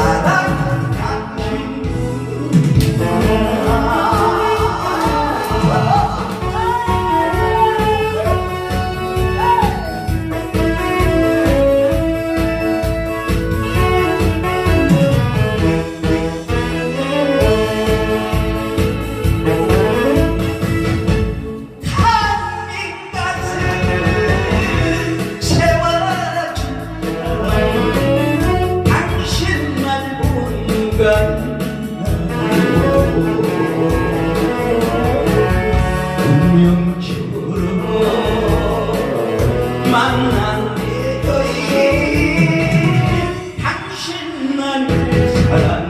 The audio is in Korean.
사 만난 내 거리 당신만 사랑